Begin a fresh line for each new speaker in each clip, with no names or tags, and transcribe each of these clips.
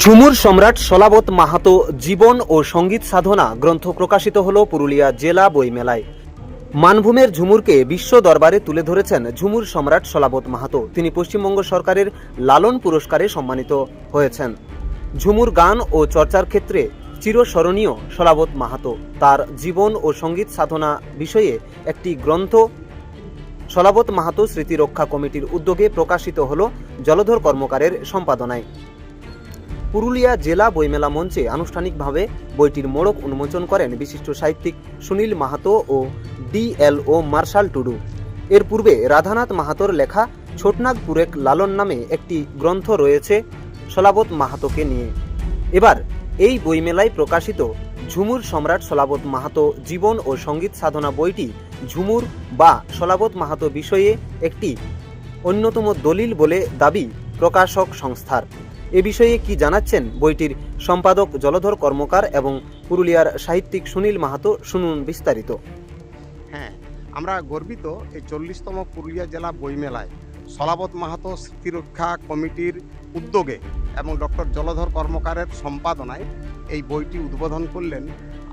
ঝুমুর সম্রাট সলাবত মাহাতো জীবন ও সংগীত সাধনা গ্রন্থ প্রকাশিত হল পুরুলিয়া জেলা বইমেলায়। মানভূমের ঝুমুরকে বিশ্ব দরবারে তুলে ধরেছেন ঝুমুর সম্রাট সলাবত মাহাতো। তিনি পশ্চিমবঙ্গ সরকারের লালন পুরস্কারে সম্মানিত হয়েছেন। ঝুমুর গান ও চর্চার ক্ষেত্রে চিরস্মরণীয় সলাবত মাহাতো। তার জীবন ও সংগীত সাধনা বিষয়ে একটি গ্রন্থ সলাবত মাহাতো স্মৃতি রক্ষা কমিটির উদ্যোগে প্রকাশিত হল জলধর কর্মকারের সম্পাদনায়। পুরুলিয়া জেলা বইমেলা মঞ্চে আনুষ্ঠানিকভাবে বইটির মোড়ক উন্মোচন করেন বিশিষ্ট সাহিত্যিক সুনীল মাহাতো ও ডিএলও মার্শাল টুডু। এর পূর্বে রাধানাথ মাহাতোর লেখা ছোটনাগ পুরেক লালন নামে একটি গ্রন্থ রয়েছে সলাবত মাহাতোকে নিয়ে। এবার এই বইমেলায় প্রকাশিত ঝুমুর সম্রাট সলাবত মাহাতো জীবন ও সংগীত সাধনা বইটি ঝুমুর বা সলাবত মাহাতো বিষয়ে একটি অন্যতম দলিল বলে দাবি প্রকাশক সংস্থার। এ বিষয়ে কি জানাচ্ছেন বইটির সম্পাদক, জলধর কর্মকার এবং পুরুলিয়ার সাহিত্যিক সুনীল মাহাতো শুনুন বিস্তারিত।
হ্যাঁ আমরা গর্বিত এই চল্লিশতম পুরুলিয়া জেলা বইমেলায় সলাবত মাহাতো স্মৃতিরক্ষা কমিটির উদ্যোগে এবং ডক্টর জলধর কর্মকারের সম্পাদনায় এই বইটি উদ্বোধন করলেন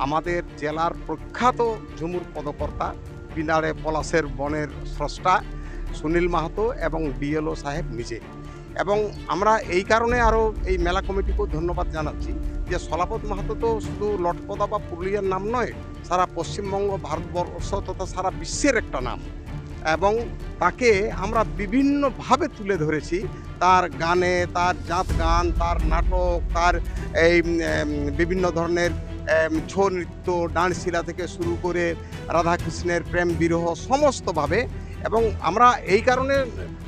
আমাদের জেলার প্রখ্যাত ঝুমুর পদকর্তা পিনারে পলাশের বনের স্রষ্টা সুনীল মাহাতো এবং বিএলও সাহেব নিজে। এবং আমরা এই কারণে আরও এই মেলা কমিটিকেও ধন্যবাদ জানাচ্ছি যে সলাপত মাহাতো তো শুধু লটপদা বা পুরুলিয়ার নাম নয়, সারা পশ্চিমবঙ্গ, ভারতবর্ষ তথা সারা বিশ্বের একটা নাম। এবং তাকে আমরা বিভিন্নভাবে তুলে ধরেছি, তার গানে, তার জাত গান, তার নাটক, তার এই বিভিন্ন ধরনের ছৌ নৃত্য ডান্সিলা থেকে শুরু করে রাধাকৃষ্ণের প্রেম বিরহ সমস্তভাবে এবং আমরা এই কারণে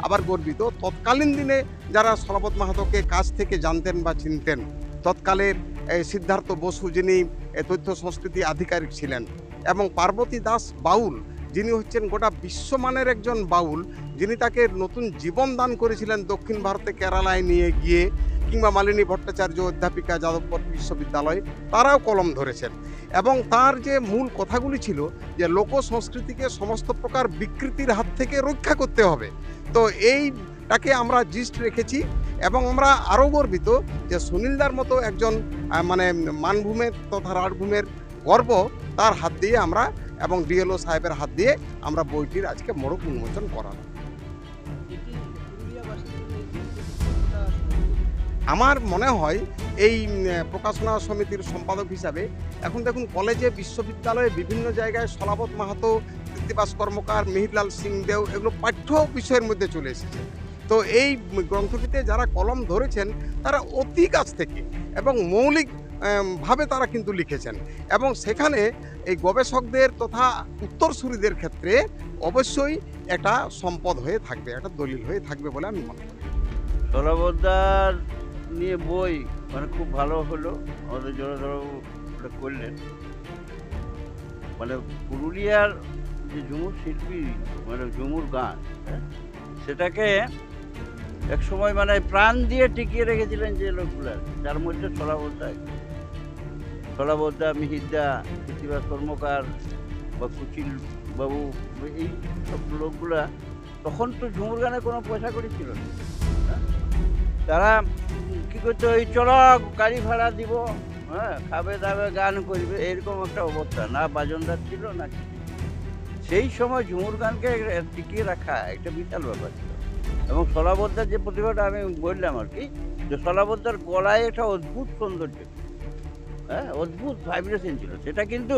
আবার গর্বিত, তৎকালীন দিনে যারা সরবত মাহাতোকে কাছ থেকে জানতেন বা চিনতেন তৎকালের সিদ্ধার্থ বসু যিনি তথ্য সংস্কৃতি আধিকারিক ছিলেন এবং পার্বতী দাস বাউল, যিনি হচ্ছেন গোটা বিশ্বমানের একজন বাউল, যিনি তাকে নতুন জীবন দান করেছিলেন দক্ষিণ ভারতে কেরালায় নিয়ে গিয়ে কিংবা মালিনী ভট্টাচার্য অধ্যাপিকা যাদবপুর বিশ্ববিদ্যালয়, তারাও কলম ধরেছেন। এবং তার যে মূল কথাগুলি ছিল যে লোক সংস্কৃতিকে সমস্ত প্রকার বিকৃতির হাত থেকে রক্ষা করতে হবে। তো এইটাকে আমরা জিস্ট রেখেছি এবং আমরা আরও গর্বিত যে সুনীলদার মতো একজন মানে মানভূমের তথা রাঢ়ভূমের গর্ব তার হাত দিয়ে আমরা এবং ডিএলও সাহেবের হাত দিয়ে আমরা বইটির আজকে মোড়ক উন্মোচন করালাম। আমার মনে হয় এই প্রকাশনা সমিতির সম্পাদক হিসাবে। এখন দেখুন, কলেজে, বিশ্ববিদ্যালয়ে বিভিন্ন জায়গায় সলাবত মাহাতো কৃত্তিবাস কর্মকার, মিহিরলাল সিং দেও এগুলো পাঠ্য বিষয়ের মধ্যে চলে এসেছে। তো এই গ্রন্থটিতে যারা কলম ধরেছেন, তারা অতি কাছ থেকে এবং মৌলিক ভাবে তারা কিন্তু লিখেছেন। এবং সেখানে এই গবেষকদের তথা উত্তরসূরিদের ক্ষেত্রে অবশ্যই একটা সম্পদ হয়ে থাকবে, একটা দলিল হয়ে থাকবে বলে আমি মনে করি।
নিয়ে বই মানে খুব ভালো হলো। আমাদের জোড়া ওটা করলেন। মানে পুরুলিয়ার যে ঝুমুর শিল্পী মানে ঝুমুর গান হ্যাঁ, সেটাকে এক সময় মানে প্রাণ দিয়ে টিকিয়ে রেখেছিলেন যে লোকগুলা। যার মধ্যে সলাবদ্দা সলাবদ্দা মিহিরদা কৃতিবাস কর্মকার বা কুচিল বাবু এই সব লোকগুলা তখন তো ঝুমুর গানে কোনো পয়সা করি ছিল না হ্যাঁ? তারা কি করতো ওই চলো গাড়ি ভাড়া দিব। হ্যাঁ খাবে দাবে গান করবে। এরকম একটা অবস্থা। না বাজনদার ছিল না সেই সময় ঝুমুর গানকে টিকিয়ে রাখা একটা বিশাল ব্যাপার ছিল। এবং সলাবদ্দার যে প্রতিভাটা আমি বললাম আর কি যে সলাবদ্দার গলায় একটা অদ্ভুত সৌন্দর্য। হ্যাঁ অদ্ভুত ভাইব্রেশন ছিল। সেটা কিন্তু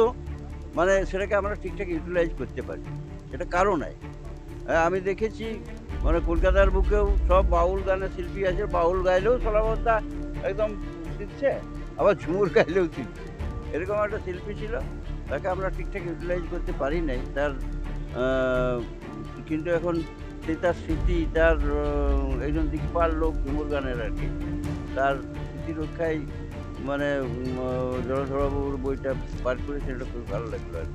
মানে সেটাকে আমরা ঠিকঠাক ইউটিলাইজ করতে পারি। এটা কারণ নাই। হ্যাঁ, আমি দেখেছি মানে কলকাতার বুকেও সব বাউল গানের শিল্পী আছে, বাউল গাইলেও সলাবদ্দা একদম শিখছে আবার ঝুমুর গাইলেও শিখছে এরকম একটা শিল্পী ছিল, তাকে আমরা ঠিকঠাক ইউটিলাইজ করতে পারি নাই। তার কিন্তু এখন সে তার স্মৃতি, তার একজন দিকপাল লোক ঝুমুর গানের আর কি। তার স্মৃতি রক্ষায় মানে জলধরবাবুর বইটা পাঠ করে সেটা খুব ভালো লাগল আর।